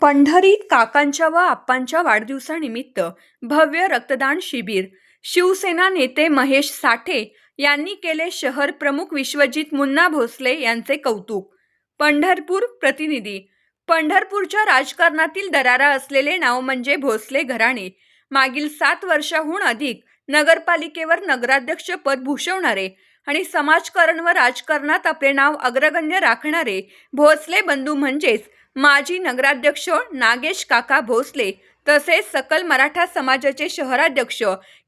पंढरीत काकांच्या व आप्पांच्या वाढदिवसानिमित्त भव्य रक्तदान शिबिर. शिवसेना नेते महेश साठे यांनी केले शहर प्रमुख विश्वजित मुन्ना भोसले यांचे कौतुक. पंढरपूर प्रतिनिधी. पंढरपूरच्या राजकारणातील दरारा असलेले नाव म्हणजे भोसले घराणे. मागील सात वर्षाहून अधिक नगरपालिकेवर नगराध्यक्ष पद भूषवणारे आणि समाजकारण व राजकारणात आपले नाव अग्रगण्य राखणारे भोसले बंधू म्हणजेच माजी नगराध्यक्ष नागेश काका भोसले तसेच सकल मराठा समाजाचे शहराध्यक्ष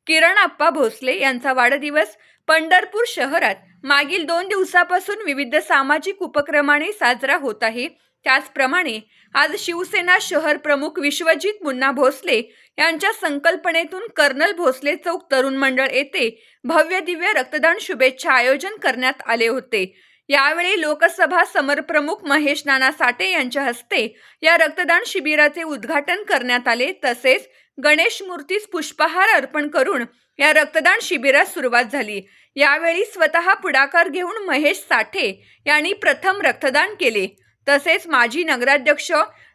किरण आप्पा भोसले यांचा वाढदिवस पंढरपूर शहरात मागील दोन दिवसापासून विविध सामाजिक उपक्रमाने साजरा होत आहे. त्याचप्रमाणे आज शिवसेना शहर प्रमुख विश्वजित मुन्ना भोसले यांच्या संकल्पनेतून कर्नल भोसले चौक तरुण मंडळ येथे भव्य दिव्य रक्तदान शुभेच्छा आयोजन करण्यात आले होते. यावेळी लोकसभा समरप्रमुख महेश नाना साठे यांच्या हस्ते या रक्तदान शिबिराचे उद्घाटन करण्यात आले. तसेच गणेश मूर्तीस पुष्पहार अर्पण करून या रक्तदान शिबिरास सुरुवात झाली. यावेळी स्वतः पुढाकार घेऊन महेश साठे यांनी प्रथम रक्तदान केले. तसेच माजी नगराध्यक्ष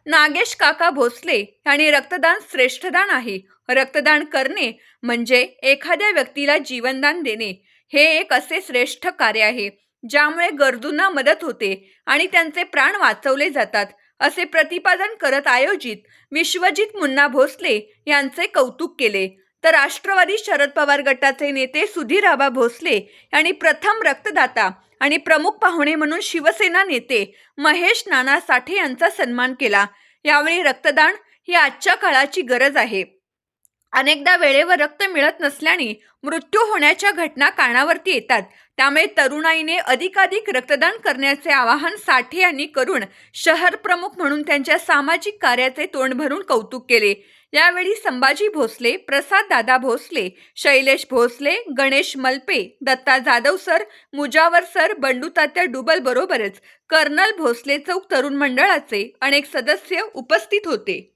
नागेश काका भोसले यांनी रक्तदान श्रेष्ठदान आहे. रक्तदान करणे म्हणजे एखाद्या व्यक्तीला जीवनदान देणे हे एक असे श्रेष्ठ कार्य आहे. ज्यामुळे गरजूंना मदत होते आणि त्यांचे प्राण वाचवले जातात असे प्रतिपादन करत आयोजित विश्वजित मुन्ना भोसले यांचे कौतुक केले. तर राष्ट्रवादी शरद पवार गटाचे नेते सुधीर आबा भोसले यांनी प्रथम रक्तदाता आणि प्रमुख पाहुणे म्हणून शिवसेना नेते महेश नाना साठे यांचा सन्मान केला. यावेळी रक्तदान ही आजच्या काळाची गरज आहे. अनेकदा वेळेवर रक्त मिळत नसल्याने मृत्यू होण्याच्या घटना कानावरती येतात. त्यामुळे तरुणाईने अधिकाधिक रक्तदान करण्याचे आवाहन साठे यांनी करून शहर प्रमुख म्हणून त्यांच्या सामाजिक कार्याचे तोंड भरून कौतुक केले. यावेळी संभाजी भोसले प्रसाद दादा भोसले शैलेश भोसले गणेश मलपे दत्ता जाधव सर मुजावर सर बंडू तात्या डुबल बरोबरच कर्नल भोसले चौक तरुण मंडळाचे अनेक सदस्य उपस्थित होते.